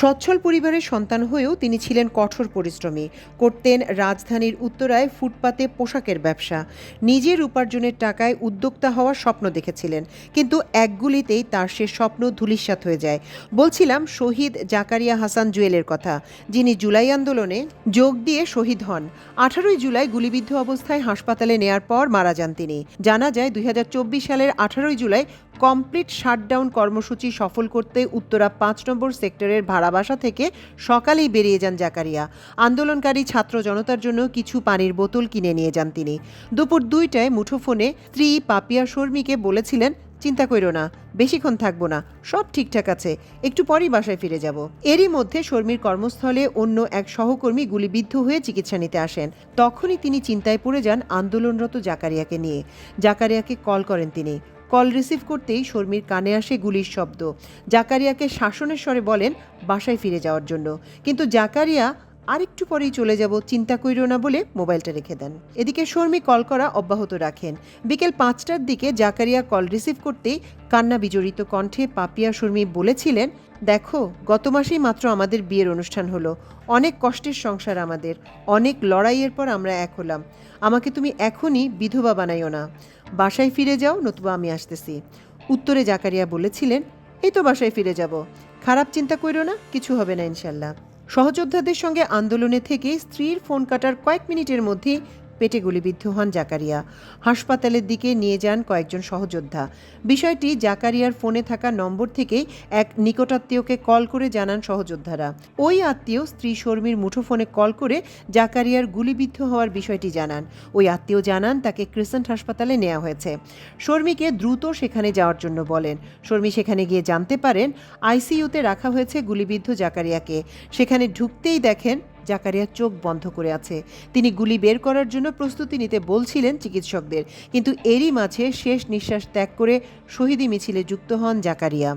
সচ্ছল পরিবারের সন্তান হয়েও তিনি ছিলেন কঠোর পরিশ্রমী। করতেন রাজধানীর উত্তরায় ফুটপাতে পোশাকের ব্যবসা। নিজের উপার্জনের টাকায় উদ্যোক্তা হওয়ার স্বপ্ন দেখেছিলেন। কিন্তু একগুলিতেই তার সে স্বপ্ন ধূলিসাৎ হয়ে যায়। বলছিলাম, শহীদ জাকারিয়া হাসান জুয়েলের কথা, যিনি জুলাই আন্দোলনে যোগ দিয়ে শহীদ হন। আঠারোই জুলাই গুলিবিদ্ধ অবস্থায় হাসপাতালে নেয়ার পর মারা যান তিনি। জানা যায়, দুই হাজার চব্বিশ সালের আঠারোই জুলাই কমপ্লিট শাটডাউন কর্মসূচি সফল করতে উত্তরা পাঁচ নম্বর সেক্টরের ভাড়াবাসা থেকে সকালেই বেরিয়ে যান জাকারিয়া। আন্দোলনকারী ছাত্র জনতার জন্য কিছু পানির বোতল কিনে নিয়ে যান তিনি। দুপুর দুইটায় মুঠোফোনে স্ত্রী পাপিয়া শর্মীকে বলেছিলেন, চিন্তা কইরো না, বেশিক্ষণ থাকব না, সব ঠিকঠাক আছে, একটু পরই বাসায় ফিরে যাব। এরই মধ্যে শর্মীর কর্মস্থলে অন্য এক সহকর্মী গুলিবিদ্ধ হয়ে চিকিৎসা নিতে আসেন। তখনই তিনি চিন্তায় পড়ে যান আন্দোলনরত জাকারিয়াকে নিয়ে। জাকারিয়াকে কল করেন তিনি। কল রিসিভ করতেই শর্মীর কানে আসে গুলির শব্দ। জাকারিয়াকে শাসনের স্বরে বলেন, বাসায় ফিরে যাওয়ার জন্য। কিন্তু জাকারিয়া আরেকটু পরেই চলে যাব, চিন্তা কইরো না বলে মোবাইলটা রেখে দেন। এদিকে শর্মী কল করা অব্যাহত রাখেন। বিকেল পাঁচটার দিকে জাকারিয়া কল রিসিভ করতেই কান্না বিজড়িত কণ্ঠে পাপিয়া শর্মী বলেছিলেন, দেখো, গত মাসেই মাত্র আমাদের বিয়ের অনুষ্ঠান হলো। অনেক কষ্টের সংসার আমাদের। অনেক লড়াইয়ের পর আমরা এক হলাম। আমাকে তুমি এখনই বিধবা বানাইও না। বাসায় ফিরে যাও, নতুবা আমি আসতেছি। উত্তরে জাকারিয়া বলেছিলেন, এই তো বাসায় ফিরে যাব। খারাপ চিন্তা কইরো না, কিছু হবে না ইনশাল্লাহ। সহযোদ্ধাদের সঙ্গে আন্দোলনে থেকে স্ত্রীর ফোন কাটার কয়েক মিনিটের মধ্যেই পেটে গুলিবিদ্ধ হন জাকারিয়া। হাসপাতালের দিকে নিয়ে যান কয়েকজন সহযোদ্ধা। বিষয়টি জাকারিয়ার ফোনে থাকা নম্বর থেকেই এক নিকটাত্মীয়কে কল করে জানান সহযোদ্ধারা। ওই আত্মীয় স্ত্রী শর্মীর মুঠোফোনে কল করে জাকারিয়ার গুলিবিদ্ধ হওয়ার বিষয়টি জানান। ওই আত্মীয় জানান, তাকে ক্রিসেন্ট হাসপাতালে নেওয়া হয়েছে। শর্মীকে দ্রুত সেখানে যাওয়ার জন্য বলেন। শর্মী সেখানে গিয়ে জানতে পারেন, আইসিইউতে রাখা হয়েছে গুলিবিদ্ধ জাকারিয়াকে। সেখানে ঢুকতেই দেখেন জাকারিয়া চোখ বন্ধ করে আছে। তিনি গুলি বের করার জন্য প্রস্তুতি নিতে বলছিলেন চিকিৎসকদের, কিন্তু এরই মাঝে শেষ নিঃশ্বাস ত্যাগ করে শহীদি মিছিলে যুক্ত হন জাকারিয়া।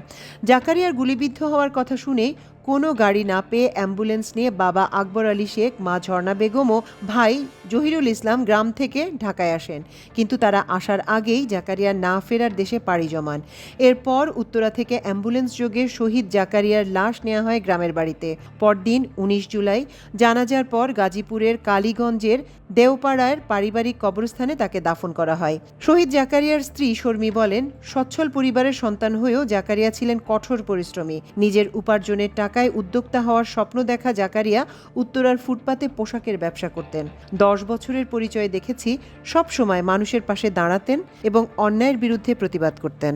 জাকারিয়ার গুলিবিদ্ধ হওয়ার কথা শুনে কোনো গাড়ি না পেয়ে অ্যাম্বুলেন্স নিয়ে বাবা আকবর আলী শেখ, মা ঝর্ণা বেগম ও ভাই জহিরুল ইসলাম গ্রাম থেকে ঢাকায় আসেন। কিন্তু তারা আসার আগেই জাকারিয়া না ফেরার দেশে পাড়ি জমান। এরপর উত্তরা থেকে অ্যাম্বুলেন্স যোগে শহীদ জাকারিয়ার লাশ নেওয়া হয় গ্রামের বাড়িতে। পরদিন উনিশ জুলাই জানাজার পর গাজীপুরের কালীগঞ্জের দেওপাড়ার পারিবারিক কবরস্থানে তাকে দাফন করা হয়। শহীদ জাকারিয়ার স্ত্রী শর্মী বলেন, সচ্ছল পরিবারের সন্তান হয়েও জাকারিয়া ছিলেন কঠোর পরিশ্রমী। নিজের উপার্জনের টাকায় উদ্যোক্তা হওয়ার স্বপ্ন দেখা জাকারিয়া উত্তরার ফুটপাতে পোশাকের ব্যবসা করতেন। দশ বছরের পরিচয় দেখেছি সব সময় মানুষের পাশে দাঁড়াতেন এবং অন্যায়ের বিরুদ্ধে প্রতিবাদ করতেন।